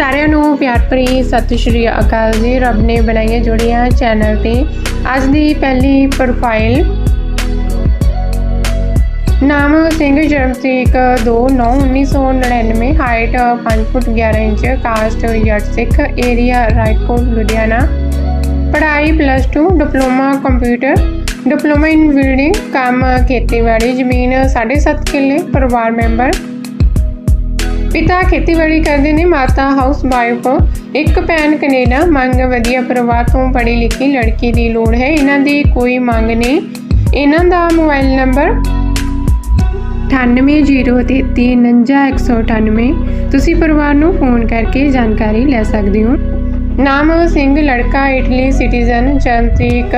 ਸਾਰਿਆਂ ਨੂੰ ਪਿਆਰ ਭਰੀ ਸਤਿ ਸ਼੍ਰੀ ਅਕਾਲ ਜੀ। ਰੱਬ ਨੇ ਬਣਾਈਆਂ ਜੁੜੀਆਂ ਚੈਨਲ ਤੇ। ਅੱਜ ਦੀ ਪਹਿਲੀ ਪ੍ਰੋਫਾਈਲ ਨਾਮ ਸਿੰਘ ਜਨਮ ਜਰਮਸੀਕ 2/9/1999 ਹਾਈਟ 5 ਫੁੱਟ 11 ਇੰਚ ਕਾਸਟ ਜੱਟ ਸਿੱਖ ਏਰੀਆ ਰਾਏਕੋਟ, ਲੁਧਿਆਣਾ। ਪੜ੍ਹਾਈ plus 2 diploma computer diploma in building ਕੰਮ ਖੇਤੀਬਾੜੀ, ਜ਼ਮੀਨ 7.5 ਕਿੱਲੇ, ਪਰਿਵਾਰ ਮੈਂਬਰ ਪਿਤਾ ਖੇਤੀਬਾੜੀ ਕਰਦੇ ਨੇ, ਮਾਤਾ ਹਾਊਸ ਵਾਈਫ ਇੱਕ ਭੈਣ ਕੈਨੇਡਾ, ਮੰਗ ਵਧੀਆ ਪਰਿਵਾਰ ਤੋਂ ਪੜ੍ਹੀ ਲਿਖੀ ਲੜਕੀ ਦੀ ਲੋੜ ਹੈ। ਇਹਨਾਂ ਦੀ ਕੋਈ ਮੰਗ ਨਹੀਂ। ਇਹਨਾਂ ਦਾ ਮੋਬਾਈਲ ਨੰਬਰ 9803399198 ਤੁਸੀਂ ਪਰਿਵਾਰ ਨੂੰ ਫੋਨ ਕਰਕੇ ਜਾਣਕਾਰੀ ਲੈ ਸਕਦੇ ਹੋ। ਨਾਮ ਸਿੰਘ, ਲੜਕਾ, ਇਟਲੀ ਸਿਟੀਜ਼ਨ, ਜਨਤਿਕ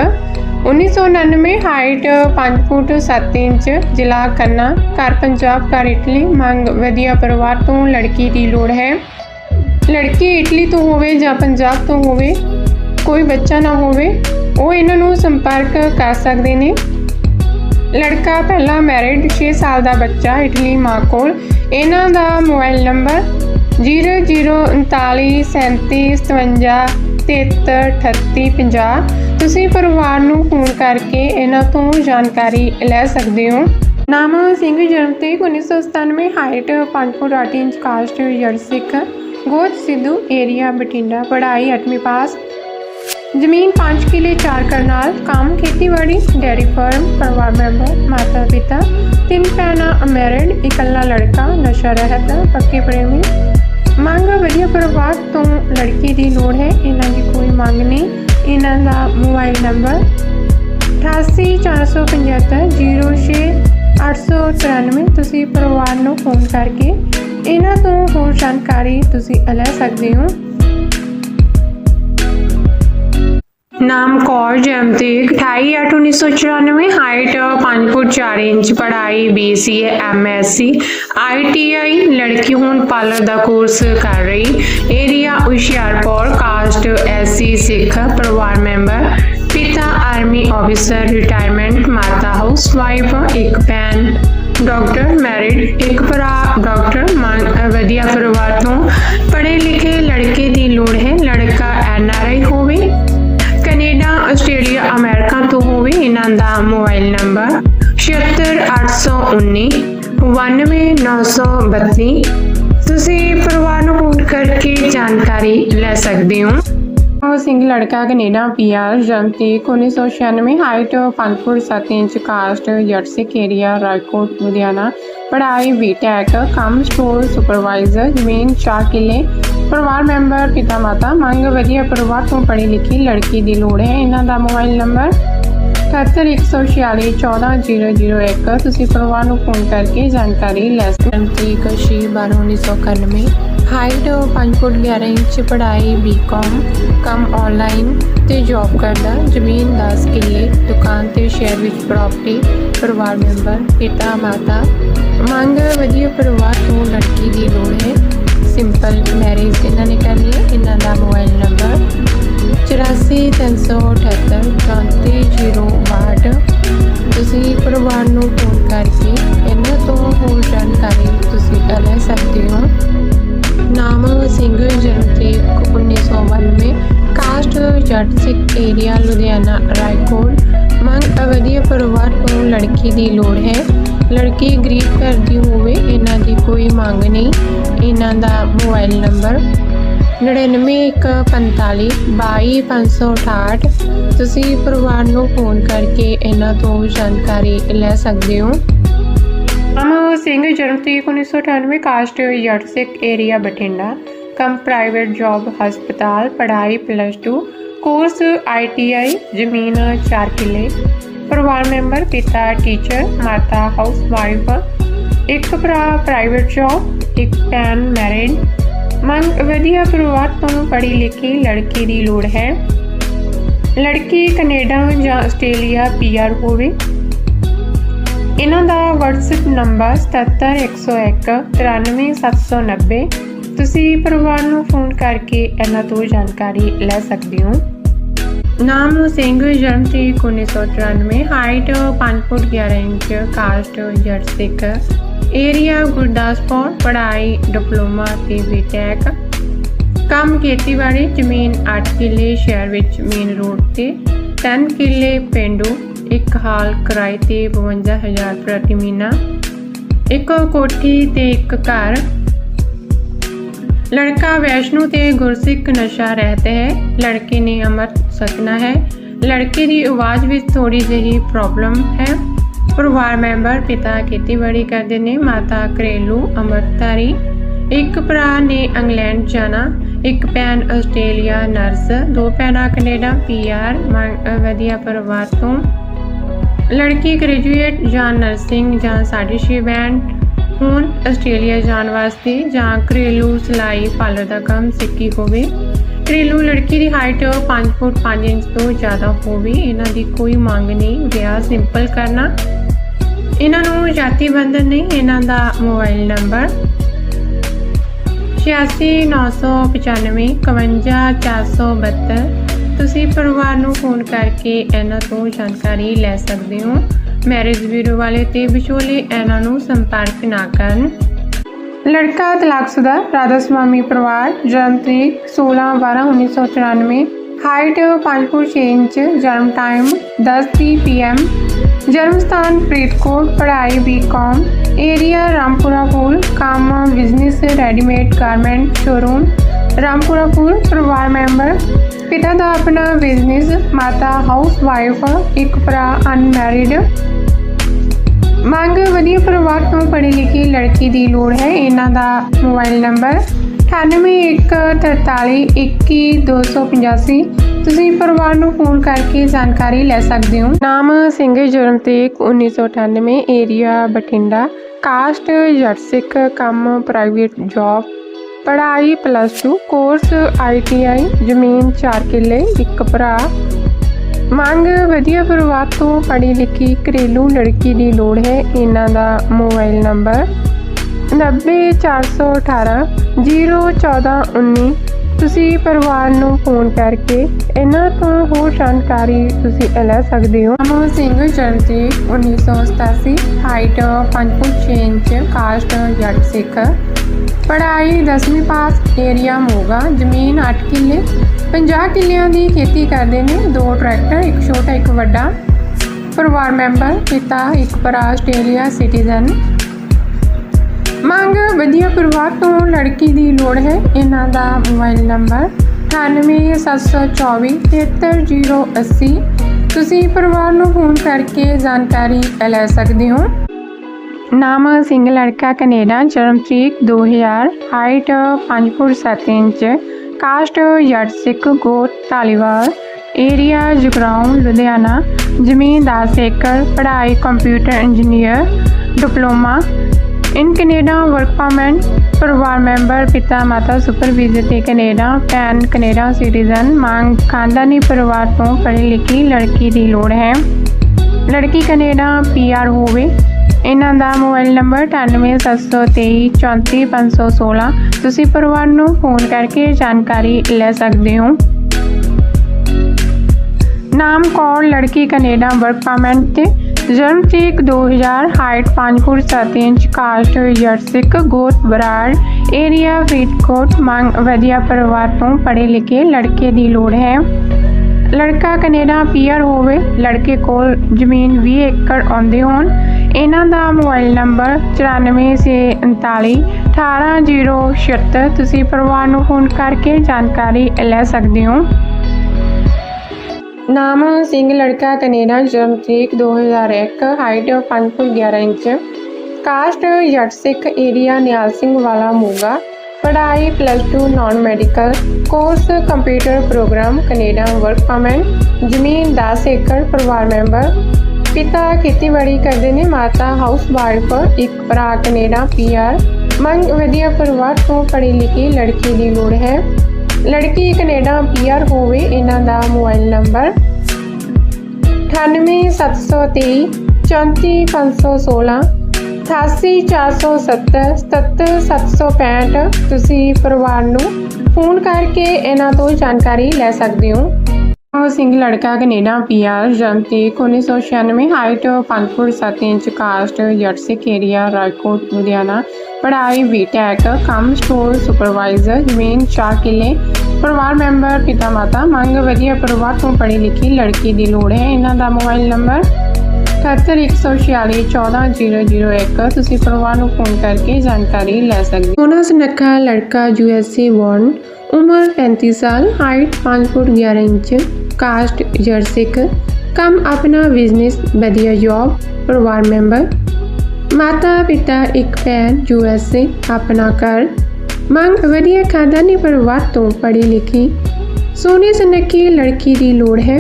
1999 ਹਾਈਟ 5 ਫੁੱਟ 7 ਇੰਚ ਜ਼ਿਲ੍ਹਾ ਖੰਨਾ ਘਰ ਪੰਜਾਬ, ਘਰ ਇਟਲੀ। ਮੰਗ ਵਧੀਆ ਪਰਿਵਾਰ ਤੋਂ ਲੜਕੀ ਦੀ ਲੋੜ ਹੈ। ਲੜਕੀ ਇਟਲੀ ਤੋਂ ਹੋਵੇ ਜਾਂ ਪੰਜਾਬ ਤੋਂ ਹੋਵੇ, ਕੋਈ ਬੱਚਾ ਨਾ ਹੋਵੇ, ਉਹ ਇਹਨਾਂ ਨੂੰ ਸੰਪਰਕ ਕਰ ਸਕਦੇ ਨੇ। ਲੜਕਾ ਪਹਿਲਾਂ ਮੈਰਿਡ 6 ਸਾਲ ਦਾ ਬੱਚਾ ਇਟਲੀ ਮਾਂ ਕੋਲ। ਇਹਨਾਂ ਦਾ ਮੋਬਾਈਲ ਨੰਬਰ 003937573850 ਤੁਸੀਂ ਪਰਿਵਾਰ ਨੂੰ ਫੋਨ ਕਰਕੇ ਇਹਨਾਂ ਤੋਂ ਜਾਣਕਾਰੀ ਲੈ ਸਕਦੇ ਹੋ। ਨਾਮ ਸਿੰਘ, ਜਨਮ ਤੇ 1997 ਹਾਈਟ 5 ਫੁੱਟ 8 ਇੰਚ, ਕਾਸਟ ਜੜ ਸਿੱਖ ਗੋਤ ਸਿੱਧੂ, ਏਰੀਆ ਬਠਿੰਡਾ, ਪੜ੍ਹਾਈ 8ਵੀਂ ਪਾਸ। ਜ਼ਮੀਨ 5 ਕਿਲੇ 4 ਕਰਨਾਲ, ਕੰਮ ਖੇਤੀਬਾੜੀ, ਡੈਰੀ ਫਾਰਮ, ਪਰਿਵਾਰ ਮੈਂਬਰ, ਮਾਤਾ ਪਿਤਾ, ਤਿੰਨ ਭੈਣਾਂ, ਅਮੈਰਿਡ, ਇਕੱਲਾ ਲੜਕਾ, ਨਸ਼ਾ ਰਹਿਤ, ਪੱਕੇ ਪ੍ਰੇਮੀ। ਮੰਗ ਵਧੀਆ ਪਰਿਵਾਰ ਤੋਂ ਲੜਕੀ ਦੀ ਲੋੜ ਹੈ। ਇਹਨਾਂ ਦੀ ਕੋਈ ਮੰਗ ਨਹੀਂ। ਇਹਨਾਂ ਦਾ ਮੋਬਾਈਲ ਨੰਬਰ 8847506893 ਤੁਸੀਂ ਪਰਿਵਾਰ ਨੂੰ ਫੋਨ ਕਰਕੇ ਇਹਨਾਂ ਤੋਂ ਹੋਰ ਜਾਣਕਾਰੀ ਤੁਸੀਂ ਲੈ ਸਕਦੇ ਹੋ। ਨਾਮ ਕੌਰ ਜਮਤੀਕ 28/8/1994 ਹਾਈਟ 5 ਫੁੱਟ 4 ਇੰਚ, ਪੜ੍ਹਾਈ BCA MSc ITI ਲੜਕੀ ਹੁਣ ਪਾਰਲਰ ਦਾ ਕੋਰਸ ਕਰ ਰਹੀ। Area Hoshiarpur caste SC Sikh, ਪਰਿਵਾਰ ਮੈਂਬਰ, ਪਿਤਾ ਆਰਮੀ ਆਫੀਸਰ ਰਿਟਾਇਰਮੈਂਟ ਮਾਤਾ ਹਾਊਸ ਵਾਈਫ ਇੱਕ ਭੈਣ ਡਾਕਟਰ ਮੈਰਿਡ ਇੱਕ ਭਰਾ ਡਾਕਟਰ ਮੰਗ ਵਧੀਆ ਪਰਿਵਾਰ ਤੋਂ। ਪੜ੍ਹੇ ਲਿਖੇ ਲੜਕੇ ਦੀ ਲੋੜ ਹੈ, ਲੜਕਾ NRI ਹੋਵੇ ਆਸਟ੍ਰੇਲੀਆ, ਅਮਰੀਕਾ ਤੋਂ ਹੋਵੇ ਇਹਨਾਂ ਦਾ ਮੋਬਾਈਲ ਨੰਬਰ 768119 92932 ਤੁਸੀਂ ਪਰਿਵਾਰ ਨੂੰ ਫੋਨ ਕਰਕੇ ਜਾਣਕਾਰੀ ਲੈ ਸਕਦੇ ਹੋ। ਉਹ ਸਿੰਘ ਲੜਕਾ ਕੈਨੇਡਾ ਪੀਆਰ ਜਨਤਿਕ 1996 height 5 foot 7 inch, caste Jat Sikh area Raikot Ludhiana. ਪੜ੍ਹਾਈ ਬੀਟੈਕ ਕੰਮ ਸਟੋਰ ਸੁਪਰਵਾਈਜ਼ਰ ਜ਼ਮੀਨ 4 ਕਿੱਲੇ ਪਰਿਵਾਰ ਮੈਂਬਰ ਪਿਤਾ ਮਾਤਾ, ਮੰਗ ਵਧੀਆ ਪਰਿਵਾਰ ਤੋਂ ਪੜ੍ਹੀ ਲਿਖੀ ਲੜਕੀ ਦੀ ਲੋੜ ਹੈ। ਇਹਨਾਂ ਦਾ ਮੋਬਾਈਲ ਨੰਬਰ 7146414001 ਤੁਸੀਂ ਪਰਿਵਾਰ ਨੂੰ ਫੋਨ ਕਰਕੇ ਜਾਣਕਾਰੀ ਲੈ ਸਕਦੇ ਹੋ। ਕਿ ਕਸ਼ੀ 1991 ਹਾਈਟ 5 ਫੁੱਟ 11 ਇੰਚ, ਪੜ੍ਹਾਈ ਬੀਕਾਮ ਕੰਮ ਆਨਲਾਈਨ ਤੇ ਜੌਬ ਕਰਦਾ। ਜ਼ਮੀਨ 10 ਕਿੱਲੇ, ਦੁਕਾਨ ਤੇ ਸ਼ਹਿਰ ਵਿੱਚ ਪ੍ਰਾਪਰਟੀ ਪਰਿਵਾਰ ਮੈਂਬਰ, ਪਿਤਾ ਮਾਤਾ। ਮੰਗ ਵਧੀਆ ਪਰਿਵਾਰ ਤੋਂ ਲੜਕੀ ਦੀ ਲੋੜ ਹੈ। ਸਿੰਪਲ ਮੈਰਿਜ ਇਹਨਾਂ ਨੇ ਕਰ ਲਈ ਇਹਨਾਂ ਦਾ ਮੋਬਾਈਲ ਨੰਬਰ 8438 3402 ਤੁਸੀਂ ਪਰਿਵਾਰ ਨੂੰ ਫੋਨ ਕਰਕੇ ਇਹਨਾਂ ਤੋਂ ਹੋਰ ਜਾਣਕਾਰੀ ਤੁਸੀਂ ਲੈ ਸਕਦੇ ਹੋ। ਨਾਮ ਸਿੰਘ ਜਨਮ ਤਰੀਕ 1992 ਕਾਸਟ ਜੱਟ ਸਿੱਖ ਏਰੀਆ ਲੁਧਿਆਣਾ, ਰਾਏਕੋਟ। ਮੰਗ ਵਧੀਆ ਪਰਿਵਾਰ ਨੂੰ ਲੜਕੀ ਦੀ ਲੋੜ ਹੈ। ਲੜਕੀ ਗਰੀਬ ਘਰ ਦੀ ਹੋਵੇ, ਇਹਨਾਂ ਦੀ ਕੋਈ ਮੰਗ ਨਹੀਂ। ਇਹਨਾਂ ਦਾ ਮੋਬਾਈਲ ਨੰਬਰ 9945 22568 ਤੁਸੀਂ ਪਰਿਵਾਰ ਨੂੰ ਫੋਨ ਕਰਕੇ ਇਹਨਾਂ ਤੋਂ ਜਾਣਕਾਰੀ ਲੈ ਸਕਦੇ ਹੋ। ਨਾਮ ਸਿੰਘ ਜਨਮ ਤਰੀਕ 1998 ਕਾਸਟ ਜੱਟ ਸਿੱਖ ਏਰੀਆ ਬਠਿੰਡਾ। ਕਮ ਪ੍ਰਾਈਵੇਟ ਜੌਬ, ਹਸਪਤਾਲ, ਪੜ੍ਹਾਈ ਪਲੱਸ 2 ਕੋਰਸ ਆਈਟੀਆਈ ਜ਼ਮੀਨ 4 ਕਿੱਲੇ। ਪਰਿਵਾਰ ਮੈਂਬਰ, ਪਿਤਾ ਟੀਚਰ ਮਾਤਾ ਹਾਊਸ ਵਾਈਫ ਇੱਕ ਭਰਾ ਪ੍ਰਾਈਵੇਟ ਜੌਬ ਇੱਕ ਭੈਣ ਮੈਰਿਡ। ਮੰਗ, ਵਧੀਆ ਪਰਿਵਾਰ ਤੋਂ ਪੜ੍ਹੀ ਲਿਖੀ ਲੜਕੀ ਦੀ ਲੋੜ ਹੈ। ਲੜਕੀ ਕੈਨੇਡਾ ਜਾਂ ਆਸਟ੍ਰੇਲੀਆ ਪੀਆਰ ਹੋਵੇ। ਇਹਨਾਂ ਦਾ WhatsApp ਨੰਬਰ 77101 93790 ਤੁਸੀਂ ਪਰਿਵਾਰ ਨੂੰ ਫੋਨ ਕਰਕੇ ਇਹਨਾਂ ਤੋਂ ਜਾਣਕਾਰੀ ਲੈ ਸਕਦੇ ਹੋ। ਨਾਮ ਸਿੰਘ, ਜਨਮ ਤਰੀਕ 1994 ਹਾਈਟ 5 ਫੁੱਟ 11 ਇੰਚ, ਕਾਸਟ ਜੱਟ ਏਰੀਆ ਗੁਰਦਾਸਪੁਰ ਪੜ੍ਹਾਈ ਡਿਪਲੋਮਾ ਤੇ ਬੀਟੈਕ ਕੰਮ ਖੇਤੀਬਾੜੀ ਜ਼ਮੀਨ 8 ਕਿੱਲੇ ਸ਼ਹਿਰ ਵਿੱਚ ਮੇਨ ਰੋਡ ਤੇ 3 ਕਿੱਲੇ ਪਿੰਡੂ ਇੱਕ ਹਾਲ ਕਿਰਾਏ ਤੇ 52000 ਪ੍ਰਤੀ ਮਹੀਨਾ ਇੱਕ ਕੋਠੀ ਤੇ ਇੱਕ ਘਰ लड़का वैष्णो ਤੇ ਗੁਰਸਿੱਖ ਨਸ਼ਾ ਰਹਿਤ ਹੈ ਲੜਕੇ ਨੇ ਅਮਰ ਸਤਨਾ ਹੈ ਲੜਕੇ ਦੀ ਆਵਾਜ਼ ਵਿੱਚ ਥੋੜੀ ਜਿਹੀ ਪ੍ਰੋਬਲਮ ਹੈ ਪਰਿਵਾਰ ਮੈਂਬਰ ਪਿਤਾ ਖੇਤੀਬਾੜੀ ਕਰਦੇ ਨੇ, ਮਾਤਾ ਘਰੇਲੂ ਅਮਰਤਾਰੀ ਇੱਕ ਭਰਾ ਨੇ ਇੰਗਲੈਂਡ ਜਾਣਾ, ਇੱਕ ਭੈਣ ਆਸਟ੍ਰੇਲੀਆ, ਨਰਸ, ਦੋ ਭੈਣਾਂ ਕੈਨੇਡਾ ਪੀਆਰ ਵਧੀਆ ਪਰਿਵਾਰ ਤੋਂ। ਲੜਕੀ ਗ੍ਰੈਜੂਏਟ ਜਾਂ ਨਰਸਿੰਗ ਜਾਂ ਸਾਡੀ ਛੇ ਬੈਂਡ, ਹੁਣ ਆਸਟ੍ਰੇਲੀਆ ਜਾਣ ਵਾਸਤੇ ਜਾਂ ਘਰੇਲੂ ਸਿਲਾਈ ਪਾਰਲਰ ਦਾ ਕੰਮ ਸਿੱਖੀ ਹੋਵੇ। ਘਰੇਲੂ ਲੜਕੀ ਦੀ ਹਾਈਟ 5 ਫੁੱਟ 5 ਇੰਚ ਤੋਂ ਜ਼ਿਆਦਾ ਹੋਵੇ, ਇਹਨਾਂ ਦੀ ਕੋਈ ਮੰਗ ਨਹੀਂ ਵਿਆਹ ਸਿੰਪਲ ਕਰਨਾ। ਇਹਨਾਂ ਨੂੰ ਜਾਤੀ ਬੰਧਨ ਨਹੀਂ, ਇਹਨਾਂ ਦਾ ਮੋਬਾਈਲ ਨੰਬਰ 8695 51472 ਤੁਸੀਂ ਪਰਿਵਾਰ ਨੂੰ ਫੋਨ ਕਰਕੇ ਇਹਨਾਂ ਤੋਂ ਜਾਣਕਾਰੀ ਲੈ ਸਕਦੇ ਹੋ। ਮੈਰਿਜ ਬਿਊਰੋ ਵਾਲੇ ਤੇ ਵਿਚੋਲੇ ਇਹਨਾਂ ਨੂੰ ਸੰਪਰਕ ਨਾ ਕਰਨ। ਲੜਕਾ ਤਲਾਕਸ਼ੁਦਾ ਰਾਧਾ ਸੁਆਮੀ ਪਰਿਵਾਰ, ਜਨਮ ਤਰੀਕ 16 12 1994 ਹਾਈਟ 5 ਫੁੱਟ 6 ਇੰਚ, ਜਨਮ ਟਾਈਮ 10:30 ਪੀਐਮ ਜਨਮ ਸਥਾਨ ਫਰੀਦਕੋਟ, ਪੜ੍ਹਾਈ B Com area Rampura Phul ਕੰਮ business readymade garment showroom Rampura Phul ਪਰਿਵਾਰ ਮੈਂਬਰ, ਪਿਤਾ ਦਾ ਆਪਣਾ ਬਿਜ਼ਨਸ ਮਾਤਾ ਹਾਊਸ ਵਾਈਫ ਇੱਕ ਭਰਾ ਅਨਮੈਰਿਡ ਮੰਗ ਵਧੀਆ ਪਰਿਵਾਰ ਤੋਂ ਪੜ੍ਹੀ ਲਿਖੀ ਲੜਕੀ ਦੀ ਲੋੜ ਹੈ। ਇਹਨਾਂ ਦਾ ਮੋਬਾਈਲ ਨੰਬਰ 9814321285 ਤੁਸੀਂ ਪਰਿਵਾਰ ਨੂੰ ਫੋਨ ਕਰਕੇ ਜਾਣਕਾਰੀ ਲੈ ਸਕਦੇ ਹੋ। ਨਾਮ ਸਿੰਘ, ਜਨਮ ਤਰੀਕ 1998 ਏਰੀਆ ਬਠਿੰਡਾ। ਕਾਸਟ ਜੱਟ ਸਿੱਖ ਕੰਮ ਪ੍ਰਾਈਵੇਟ ਜੌਬ ਪੜ੍ਹਾਈ ਪਲੱਸ 2 ਕੋਰਸ ਆਈਟੀਆਈ ਜ਼ਮੀਨ 4 ਕਿੱਲੇ, ਇੱਕ ਭਰਾ। ਮੰਗ ਵਧੀਆ ਪਰਿਵਾਰ ਤੋਂ ਪੜ੍ਹੀ ਲਿਖੀ ਘਰੇਲੂ ਲੜਕੀ ਦੀ ਲੋੜ ਹੈ। ਇਹਨਾਂ ਦਾ ਮੋਬਾਈਲ ਨੰਬਰ 90418 01419 ਤੁਸੀਂ ਪਰਿਵਾਰ ਨੂੰ ਫੋਨ ਕਰਕੇ ਇਹਨਾਂ ਤੋਂ ਹੋਰ ਜਾਣਕਾਰੀ ਤੁਸੀਂ ਲੈ ਸਕਦੇ ਹੋ। ਅਮਨ ਸਿੰਘ ਜਨਮ ਤਰੀਕ 1987 ਹਾਈਟ 5 ਫੁੱਟ 6 ਇੰਚ ਕਾਸਟ ਜੱਟ ਸਿੱਖ। ਪੜ੍ਹਾਈ 10ਵੀਂ ਪਾਸ ਏਰੀਆ ਮੋਗਾ, ਜ਼ਮੀਨ 8 ਕਿੱਲੇ। 50 ਕਿੱਲਿਆਂ ਦੀ ਖੇਤੀ ਕਰਦੇ ਨੇ, ਦੋ ਟਰੈਕਟਰ, ਇੱਕ ਛੋਟਾ, ਇੱਕ ਵੱਡਾ। ਪਰਿਵਾਰ ਮੈਂਬਰ, ਪਿਤਾ, ਇੱਕ ਭਰਾ ਆਸਟ੍ਰੇਲੀਆ ਸਿਟੀਜ਼ਨ। ਮੰਗ ਵਧੀਆ ਪਰਿਵਾਰ ਤੋਂ ਲੜਕੀ ਦੀ ਲੋੜ ਹੈ। ਇਹਨਾਂ ਦਾ ਮੋਬਾਈਲ ਨੰਬਰ 9874 73080 ਤੁਸੀਂ ਪਰਿਵਾਰ ਨੂੰ ਫੋਨ ਕਰਕੇ ਜਾਣਕਾਰੀ ਲੈ ਸਕਦੇ ਹੋ। ਨਾਮ ਸਿੰਘ ਲੜਕਾ ਕੈਨੇਡਾ ਜਨਮ ਤਰੀਕ 2000 ਹਾਈਟ 5 ਫੁੱਟ 7 ਇੰਚ, ਕਾਸਟ ਜੱਟ ਸਿੱਖ ਗੋਤ ਧਾਲੀਵਾਲ, ਏਰੀਆ ਜਗਰਾਉਂ, ਲੁਧਿਆਣਾ, ਜ਼ਮੀਨ 10 ਏਕੜ, ਪੜ੍ਹਾਈ computer engineer, diploma in Canada, work permit, ਪਰਿਵਾਰ ਮੈਂਬਰ, ਪਿਤਾ ਮਾਤਾ ਸੁਪਰਵਾਈਜ਼ਰ ਤੇ ਕੈਨੇਡਾ ਭੈਣ ਕੈਨੇਡਾ ਸਿਟੀਜ਼ਨ ਮੰਗ ਖਾਨਦਾਨੀ ਪਰਿਵਾਰ ਤੋਂ ਪੜ੍ਹੀ ਲਿਖੀ ਲੜਕੀ ਦੀ ਲੋੜ ਹੈ। ਲੜਕੀ ਕੈਨੇਡਾ ਪੀਆਰ ਹੋਵੇ। ਇਹਨਾਂ ਦਾ ਮੋਬਾਈਲ ਨੰਬਰ 9872344516 ਤੁਸੀਂ ਪਰਿਵਾਰ ਨੂੰ ਫੋਨ ਕਰਕੇ ਜਾਣਕਾਰੀ ਲੈ ਸਕਦੇ ਹੋ। ਨਾਮ ਕੌਰ ਲੜਕੀ, ਕੈਨੇਡਾ, ਵਰਕ ਪਰਮਿਟ ਤੇ ਜਨਮ ਤਰੀਕ 2000 ਹਾਈਟ 5 ਫੁੱਟ 7 ਇੰਚ, ਕਾਸਟ ਜੱਟ ਸਿੱਖ ਗੋਤ ਬਰਾੜ, ਏਰੀਆ ਫਰੀਦਕੋਟ ਮੰਗ ਵਧੀਆ ਪਰਿਵਾਰ ਤੋਂ ਪੜ੍ਹੇ ਲਿਖੇ ਲੜਕੇ ਦੀ ਲੋੜ ਹੈ। ਲੜਕਾ ਕੈਨੇਡਾ ਪੀਆਰ ਹੋਵੇ, ਲੜਕੇ ਕੋਲ ਜ਼ਮੀਨ 20 ਏਕੜ ਆਉਂਦੇ ਹੋਣ। ਇਹਨਾਂ ਦਾ ਮੋਬਾਈਲ ਨੰਬਰ 9439 18076 ਤੁਸੀਂ ਪਰਿਵਾਰ ਨੂੰ ਫੋਨ ਕਰਕੇ ਜਾਣਕਾਰੀ ਲੈ ਸਕਦੇ ਹੋ। ਨਾਮ ਸਿੰਘ, ਲੜਕਾ ਕੈਨੇਡਾ, ਜਨਮ ਤਰੀਕ 2001 ਹਾਈਟ 5 ਫੁੱਟ 11 ਇੰਚ। ਕਾਸਟ ਜੱਟ ਸਿੱਖ ਏਰੀਆ ਨਿਆਲ ਸਿੰਘ ਵਾਲਾ ਮੋਗਾ। ਪੜ੍ਹਾਈ plus 2 non medical course computer program Canada work permit ਜ਼ਮੀਨ 10 ਏਕੜ, ਪਰਿਵਾਰ ਮੈਂਬਰ। ਪਿਤਾ ਖੇਤੀਬਾੜੀ ਕਰਦੇ ਨੇ, ਮਾਤਾ ਹਾਊਸ ਵਾਈਫ ਇੱਕ ਭਰਾ ਕੈਨੇਡਾ ਪੀਆਰ ਮੰਗ ਵਧੀਆ ਪਰਿਵਾਰ ਤੋਂ ਪੜ੍ਹੀ ਲਿਖੀ ਲੜਕੀ ਦੀ ਲੋੜ ਹੈ। ਲੜਕੀ ਕੈਨੇਡਾ ਪੀਆਰ ਹੋਵੇ, ਇਹਨਾਂ ਦਾ ਮੋਬਾਈਲ ਨੰਬਰ 98723 34516 88470 77765 ਤੁਸੀਂ ਪਰਿਵਾਰ ਨੂੰ ਫੋਨ ਕਰਕੇ ਇਹਨਾਂ ਤੋਂ ਜਾਣਕਾਰੀ ਲੈ ਸਕਦੇ ਹੋ। ਉਹ ਸਿੰਘ ਲੜਕਾ ਕੈਨੇਡਾ ਪੀਆਰ ਜਨਮ ਤਰੀਕ 1996 height 5 foot 7 inch caste ਜੱਟਸਿਕ area Rajkot, Ludhiana. ਪੜ੍ਹਾਈ ਬੀਟੈਕ ਕੰਮ ਸਟੋਰ ਸੁਪਰਵਾਈਜ਼ਰ ਜ਼ਮੀਨ 4 ਕਿੱਲੇ। ਪਰਿਵਾਰ ਮੈਂਬਰ ਪਿਤਾ ਮਾਤਾ ਮੰਗ ਵਧੀਆ ਪਰਿਵਾਰ ਤੋਂ ਪੜ੍ਹੀ ਲਿਖੀ ਲੜਕੀ ਦੀ ਲੋੜ ਹੈ। ਇਹਨਾਂ ਦਾ ਮੋਬਾਈਲ ਨੰਬਰ 78146140001 ਤੁਸੀਂ ਪਰਿਵਾਰ ਨੂੰ ਫੋਨ ਕਰਕੇ ਜਾਣਕਾਰੀ ਲੈ ਸਕਦੇ ਹੋ। ਉਹਨਾਂ ਸੁਨੱਖਾ ਲੜਕਾ ਯੂਐਸਏ ਬੌਰਨ ਉਮਰ 35 ਸਾਲ ਹਾਈਟ 5 ਫੁੱਟ 11 ਇੰਚ। ਕਾਸਟ ਜਰਸਿਕ ਕੰਮ ਆਪਣਾ ਬਿਜ਼ਨਸ ਵਧੀਆ ਜੌਬ ਪਰਿਵਾਰ ਮੈਂਬਰ ਮਾਤਾ ਪਿਤਾ ਇੱਕ ਭੈਣ ਯੂਐਸਏ ਆਪਣਾ ਘਰ। ਮੰਗ ਵਧੀਆ ਖਾਨਦਾਨੀ ਪਰਿਵਾਰ ਤੋਂ ਪੜ੍ਹੀ ਲਿਖੀ। ਸੋਹਣੀ ਸੁਨੱਖੀ ਲੜਕੀ ਦੀ ਲੋੜ ਹੈ।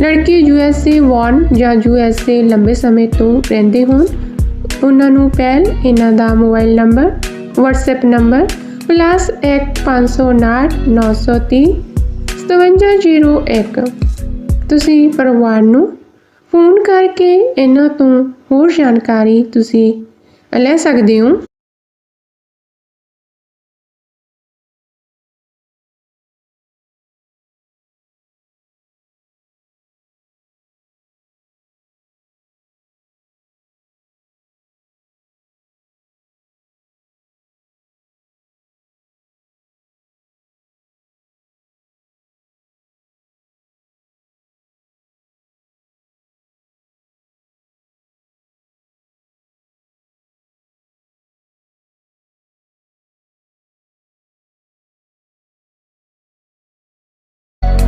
ਲੜਕੀ ਯੂਐਸਏ ਵਾਰਨ ਜਾਂ ਯੂਐਸਏ ਲੰਬੇ ਸਮੇਂ ਤੋਂ ਰਹਿੰਦੇ ਹੋਣ। ਉਹਨਾਂ ਨੂੰ ਪਹਿਲ ਇਹਨਾਂ ਦਾ ਮੋਬਾਈਲ ਨੰਬਰ, WhatsApp ਨੰਬਰ +1559 5701 ਤੁਸੀਂ ਪਰਿਵਾਰ ਨੂੰ ਫੋਨ ਕਰਕੇ ਇਹਨਾਂ ਤੋਂ ਹੋਰ ਜਾਣਕਾਰੀ ਤੁਸੀਂ ਲੈ ਸਕਦੇ ਹੋ।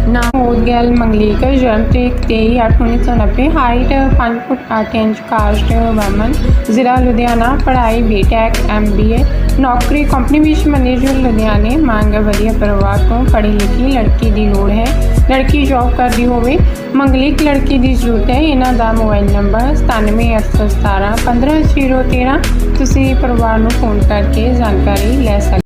ਨਾਮ ਹੋਦਗਲ ਮੰਗਲੀਕ ਜਨਮ ਤਰੀਕ 23/8/1990 ਹਾਈਟ 5 ਫੁੱਟ 8 ਇੰਚ, ਕਾਸਟ, ਵਮਨ, ਜ਼ਿਲ੍ਹਾ ਲੁਧਿਆਣਾ, ਪੜ੍ਹਾਈ, ਬੀਟੈਕ ਐਮਬੀਏ ਨੌਕਰੀ ਕੰਪਨੀ ਵਿੱਚ ਮੈਨੇਜਰ ਲੁਧਿਆਣੇ, ਮੰਗ, ਵਧੀਆ ਪਰਿਵਾਰ ਤੋਂ ਪੜ੍ਹੀ ਲਿਖੀ ਲੜਕੀ ਦੀ ਲੋੜ ਹੈ। ਲੜਕੀ ਜੌਬ ਕਰਦੀ ਹੋਵੇ, ਮੰਗਲੀਕ ਲੜਕੀ ਦੀ ਜ਼ਰੂਰਤ ਹੈ। ਇਹਨਾਂ ਦਾ ਮੋਬਾਈਲ ਨੰਬਰ 9781715013 ਤੁਸੀਂ ਪਰਿਵਾਰ ਨੂੰ ਫੋਨ ਕਰਕੇ ਜਾਣਕਾਰੀ ਲੈ ਸਕਦੇ